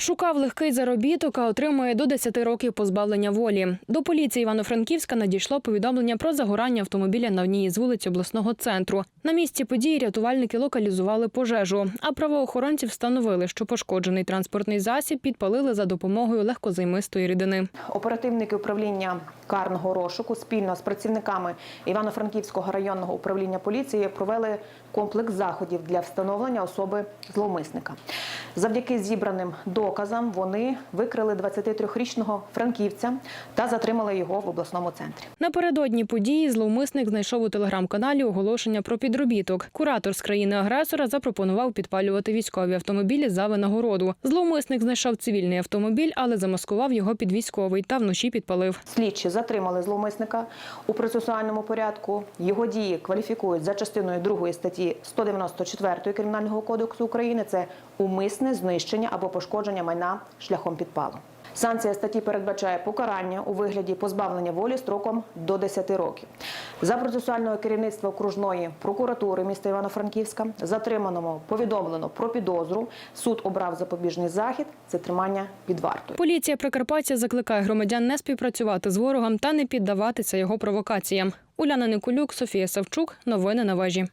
Шукав легкий заробіток, а отримує до 10 років позбавлення волі. До поліції Івано-Франківська надійшло повідомлення про загорання автомобіля на одній із вулиць обласного центру. На місці події рятувальники локалізували пожежу, а правоохоронці встановили, що пошкоджений транспортний засіб підпалили за допомогою легкозаймистої рідини. Оперативники управління карного розшуку спільно з працівниками Івано-Франківського районного управління поліції провели комплекс заходів для встановлення особи зловмисника. Завдяки зібраним доказам вони викрили 23-річного франківця та затримали його в обласному центрі. Напередодні події зловмисник знайшов у телеграм-каналі оголошення про підробіток. Куратор з країни-агресора запропонував підпалювати військові автомобілі за винагороду. Зловмисник знайшов цивільний автомобіль, але замаскував його під військовий та вночі підпалив. Слідчі затримали зловмисника у процесуальному порядку. Його дії кваліфікують за частиною 2 статті 194 Кримінального кодексу України. Це умисне знищення або пошкодження майна шляхом підпалу. Санкція статті передбачає покарання у вигляді позбавлення волі строком до 10 років. За процесуального керівництва окружної прокуратури міста Івано-Франківська затриманому повідомлено про підозру. Суд обрав запобіжний захід це тримання під вартою. Поліція Прикарпаття закликає громадян не співпрацювати з ворогом та не піддаватися його провокаціям. Уляна Николюк, Софія Савчук. Новини на вежі.